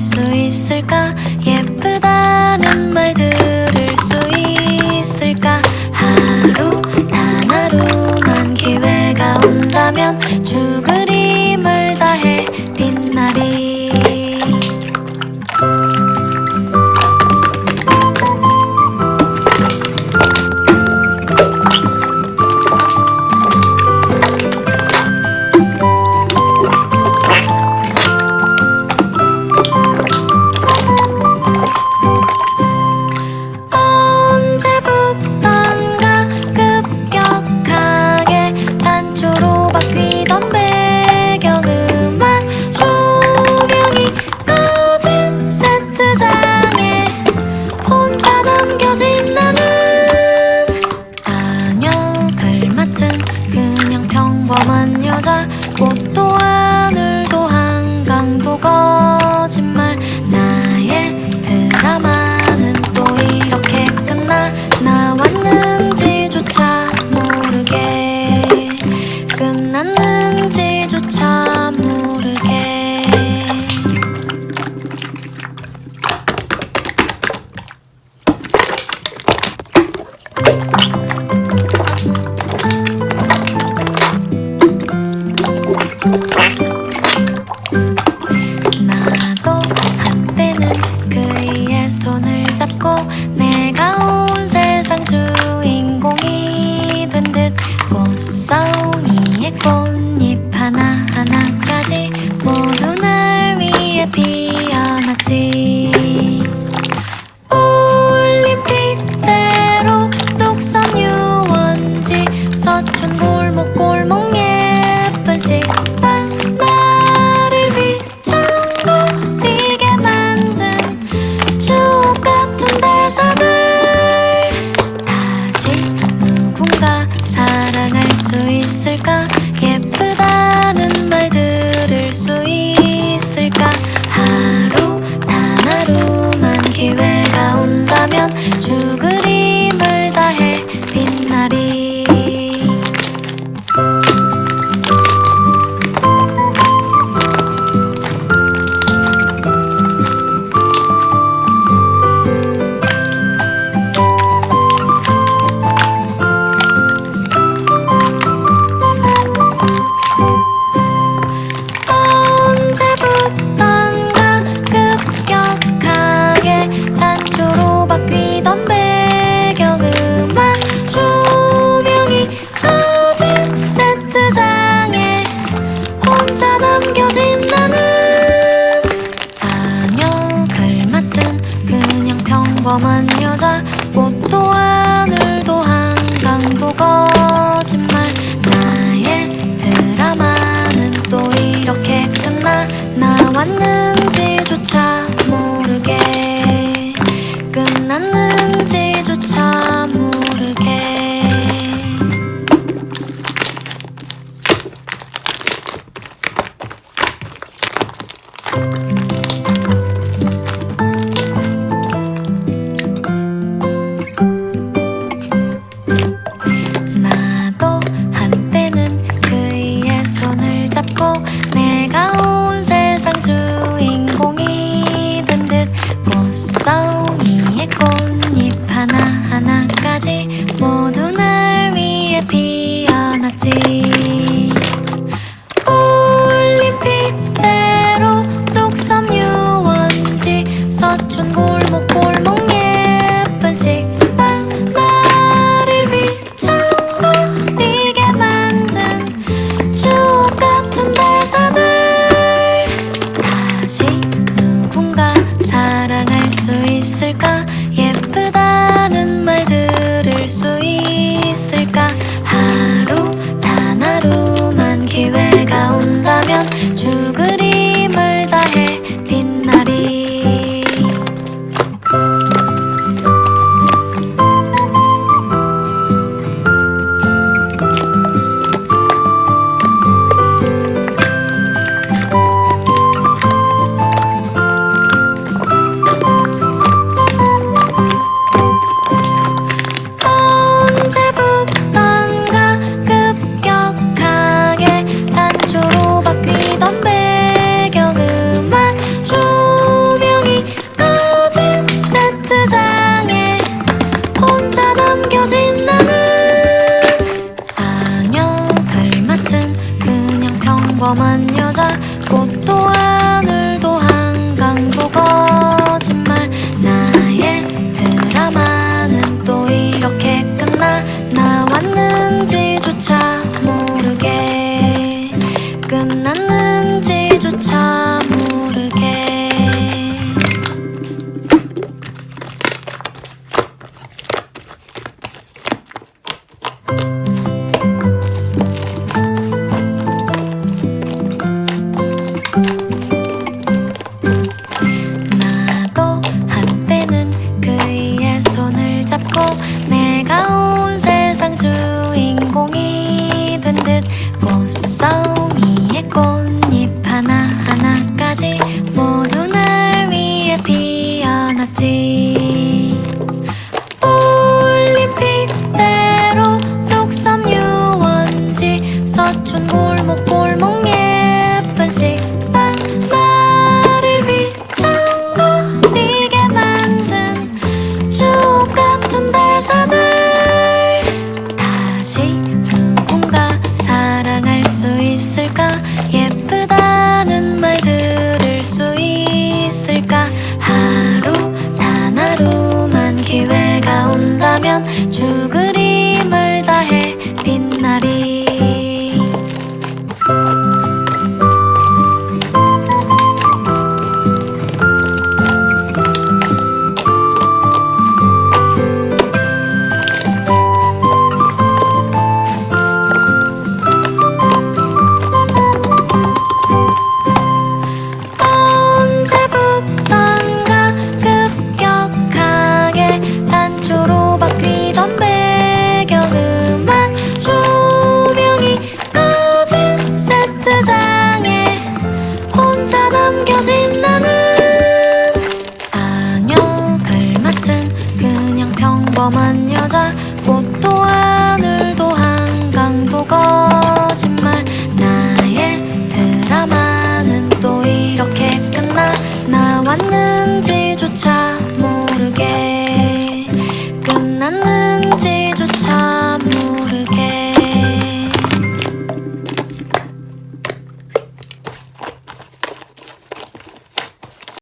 수 있을까? 예쁘다는 말 들을 수 있을까? 하루 단 하루만 기회가 온다면 죽을 힘을 다해 빛나리. 느껴진 나는 안녕 을 맡은 그냥 평범한 여자 꽃도 혼자 남겨진 나는 단역을 맡은 그냥 평범한 여자 꽃도 하늘도 한강도 거짓말 나의 드라마는 또 이렇게 끝나 나왔는 남겨진 나는. 아녀 닮았던 그냥 평범한 싸움 남겨진 나는 아녀 닮았은 그냥 평범한 여자.